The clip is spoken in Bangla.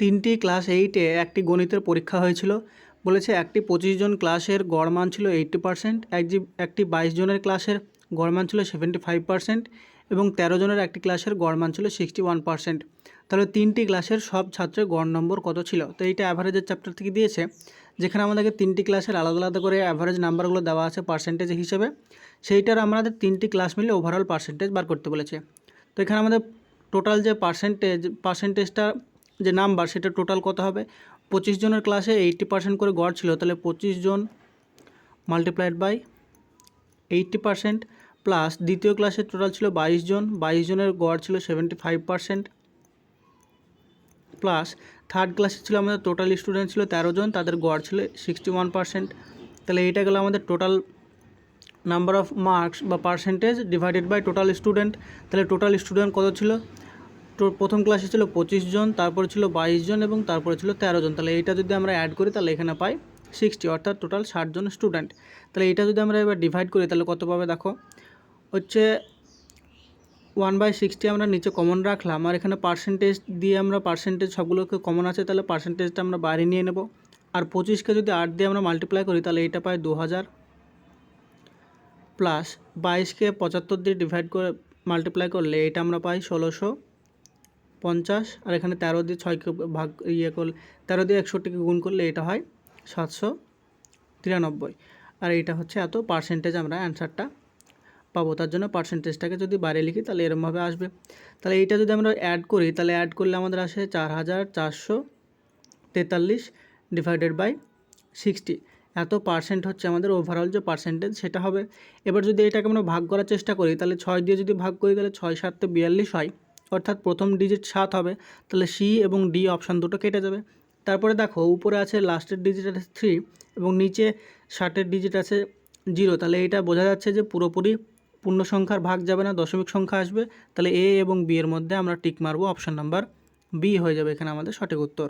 তিনটি ক্লাস এইটে একটি গণিতের পরীক্ষা হয়েছিল। বলেছে একটি পঁচিশ জন ক্লাসের গড় মান ছিল এইট্টি পার্সেন্ট এক একটি বাইশ জনের ক্লাসের গড় মান ছিল সেভেন্টি ফাইভ পার্সেন্ট এবং তেরো জনের একটি ক্লাসের গড় মান ছিল সিক্সটি ওয়ান পার্সেন্ট। তাহলে তিনটি ক্লাসের সব ছাত্রের গড় নম্বর কত ছিল? তো এইটা অ্যাভারেজের চ্যাপ্টার থেকে দিয়েছে, যেখানে আমাদেরকে তিনটি ক্লাসের আলাদা আলাদা করে অ্যাভারেজ নাম্বারগুলো দেওয়া আছে পার্সেন্টেজ হিসেবে। সেইটার আমাদের তিনটি ক্লাস মিলে ওভারঅল পার্সেন্টেজ বার করতে বলেছে। তো এখানে আমাদের টোটাল যে পার্সেন্টেজ পার্সেন্টেজটা যে নাম্বার, সেটা টোটাল কত হবে? পঁচিশ জনের ক্লাসে এইট্টি পার্সেন্ট করে গড় ছিল, তাহলে পঁচিশ জন multiplied by eighty percent plus দ্বিতীয় ক্লাসে টোটাল ছিল বাইশ জন, বাইশ জনের গড় ছিল seventy five percent plus third ক্লাসে ছিল আমাদের টোটাল স্টুডেন্ট ছিল তেরো জন, তাদের গড় ছিল সিক্সটি ওয়ান পার্সেন্ট তাহলে এইটা গেলো আমাদের টোটাল নাম্বার অফ মার্কস বা percentage divided by total student তাহলে টোটাল স্টুডেন্ট কত ছিল? প্রথম ক্লাসে ছিল পঁচিশ জন, তারপরে ছিল বাইশ জন এবং তারপরে ছিল তেরো জন। তাহলে এইটা যদি আমরা অ্যাড করি, তাহলে এখানে পাই সিক্সটি অর্থাৎ টোটাল ষাট জন স্টুডেন্ট তাহলে এটা যদি আমরা এবার ডিভাইড করি, তাহলে কত পাবে দেখো? হচ্ছে ওয়ান বাই সিক্সটি আমরা নিচে কমন রাখলাম, আর এখানে পার্সেন্টেজ দিয়ে আমরা পার্সেন্টেজ সবগুলোকে কমন আছে, তাহলে পার্সেন্টেজটা আমরা বাইরে নিয়ে নেব। আর পঁচিশকে যদি আট দিয়ে আমরা মাল্টিপ্লাই করি, তাহলে এইটা পাই দু হাজার প্লাস বাইশকে পঁচাত্তর দিয়ে ডিভাইড করে মাল্টিপ্লাই করলে এটা আমরা পাই ষোলোশো। পঞ্চাশ, আর এখানে তেরো দিয়ে ছয়কে ভাগ ইয়ে করলে, তেরো দিয়ে একষট্টিকে গুণ করলে এটা হয় সাতশো তিরানব্বই। আর এইটা হচ্ছে এত পার্সেন্টেজ আমরা অ্যান্সারটা পাবো। তার জন্য পার্সেন্টেজটাকে যদি বাইরে লিখি, তাহলে এরমভাবে আসবে। তাহলে এইটা যদি আমরা অ্যাড করি, তাহলে অ্যাড করলে আমাদের আসে চার হাজার চারশো তেতাল্লিশ ডিভাইডেড বাই সিক্সটি এত পার্সেন্ট হচ্ছে আমাদের ওভারঅল যে পার্সেন্টেজ সেটা হবে। এবার যদি এটাকে আমরা ভাগ করার চেষ্টা করি, তাহলে ছয় দিয়ে যদি ভাগ করি, তাহলে ছয় সাততে বিয়াল্লিশ হয়। অর্থাৎ প্রথম ডিজিট সাত হবে, তাহলে সি এবং ডি অপশান দুটো কেটে যাবে। তারপরে দেখো, উপরে আছে লাস্টের ডিজিট আছে থ্রি এবং নিচে ষাটের ডিজিট আছে জিরো তাহলে এটা বোঝা যাচ্ছে যে পুরোপুরি পূর্ণ সংখ্যার ভাগ যাবে না, দশমিক সংখ্যা আসবে। তাহলে এ এবং বি এর মধ্যে আমরা টিক মারবো অপশান নাম্বার বি হয়ে যাবে এখানে আমাদের সঠিক উত্তর।